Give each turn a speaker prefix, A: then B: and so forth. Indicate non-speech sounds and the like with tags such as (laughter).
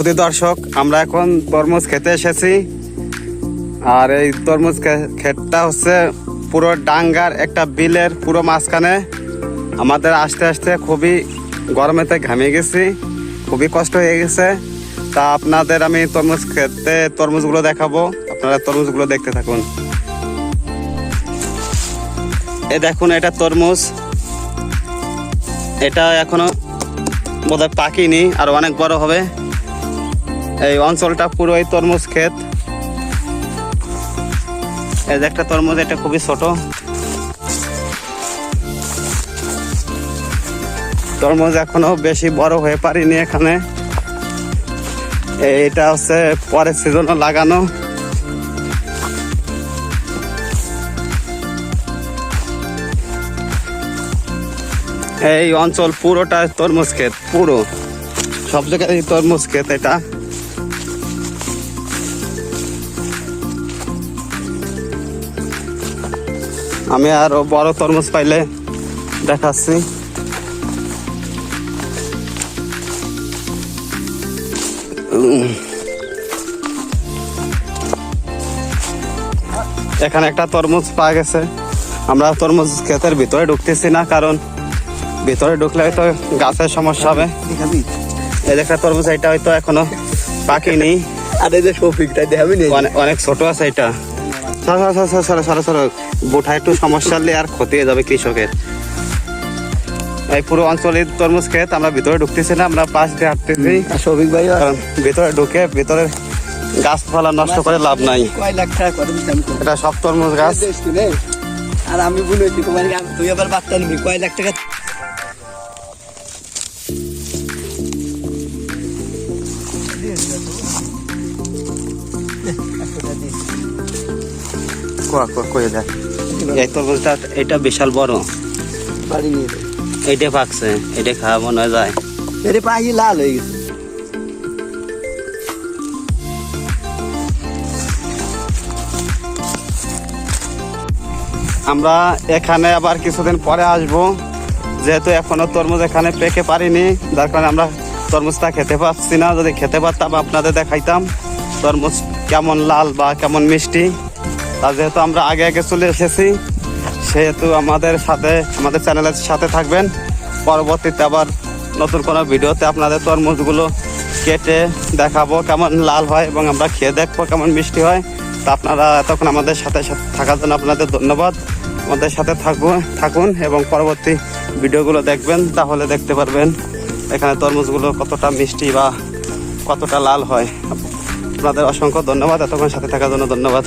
A: সুধী দর্শক, আমরা এখন তরমুজ খেতে এসেছি। আর এই তরমুজ ক্ষেতটা হচ্ছে পুরো ডাঙ্গার একটা বিলের পুরো মাঝখানে। আমাদের আস্তে আস্তে খুবই গরমেতে ঘামিয়ে গেছি, খুবই কষ্ট হয়ে গেছে। তা আপনাদের আমি তরমুজ খেতে, তরমুজগুলো দেখাবো। আপনারা তরমুজগুলো দেখতে থাকুন। এ দেখুন, এটা তরমুজ। এটা এখনও বোধহয় পাকিনি, আর অনেক বড় হবে। এই অঞ্চলটা পুরোই তরমুজ ক্ষেত। এই যে একটা তরমুজ, এটা খুবই ছোট। তরমুজ এখনও বেশি বড় হয়ে পারিনি এখানে। এটা হচ্ছে পরের সিজনও লাগানো। এই অঞ্চল পুরোটা তরমুজ ক্ষেত, পুরো। সব জায়গায় তরমুজ ক্ষেত এটা। আমি আরও বড় তরমুজ পাইলে দেখাচ্ছি। এখানে একটা তরমুজ পাওয়া গেছে। আমরা তরমুজ ক্ষেতের ভিতরে ঢুকতেছি না কারণ ভিতরে ঢুকলে হয়তো গাছের সমস্যা হবে। এই যে একটা তরমুজ এটা হয়তো এখনও পাকিনি
B: আর এই যে শফিকটা দেখাবি
A: অনেক ছোট আছে এটা। সরো সরো সরো সরো সরো সরো। বোঠা একটু সমস্যা হলে আর ক্ষতি হয়ে যাবে কৃষকের। এই পুরো অঞ্চলের তরমুজ ক্ষেত আমরা ভিতরে ঢুকতেছি না আমরা পাশ দিয়ে হাঁটতেছি।
B: শফিক ভাই
A: ভিতরে ঢুকে ভিতরে গাছপালা নষ্ট করে লাভ নাই। এটা সব তরমুজ গাছ।
B: আর আমি বলেছি তোমার তুই আবার বাচ্চা নিবি কয় লাখ টাকা (laughs)
A: এই এটা বিশাল বড়।
B: বাড়ি নিয়ে যাই
A: এইটা পাকছে এটা খাওয়া মনে যায়।
B: পাখি লাল হয়ে গেছে।
A: আমরা এখানে আবার কিছুদিন পরে আসব যেহেতু এখনও তরমুজ এখানে পেকে পারিনি যার কারণে আমরা তরমুজটা খেতে পারছি না। যদি খেতে পারতাম আপনাদের দেখাইতাম তরমুজ কেমন লাল বা কেমন মিষ্টি। তা যেহেতু আমরা আগে আগে চলে এসেছি, সেহেতু আমাদের সাথে, আমাদের চ্যানেলের সাথে থাকবেন। পরবর্তীতে আবার নতুন কোনো ভিডিওতে আপনাদের তরমুজগুলো কেটে দেখাবো কেমন লাল হয় এবং আমরা খেয়ে দেখব কেমন মিষ্টি হয়। তা আপনারা এতক্ষণ আমাদের সাথে সাথে থাকার জন্য আপনাদের ধন্যবাদ। আমাদের সাথে থাকুন থাকুন এবং পরবর্তী ভিডিওগুলো দেখবেন, তাহলে দেখতে পারবেন এখানে তরমুজগুলো কতটা মিষ্টি বা কতটা লাল হয়। আপনাদের অসংখ্য ধন্যবাদ, এতক্ষণ সাথে থাকার জন্য ধন্যবাদ।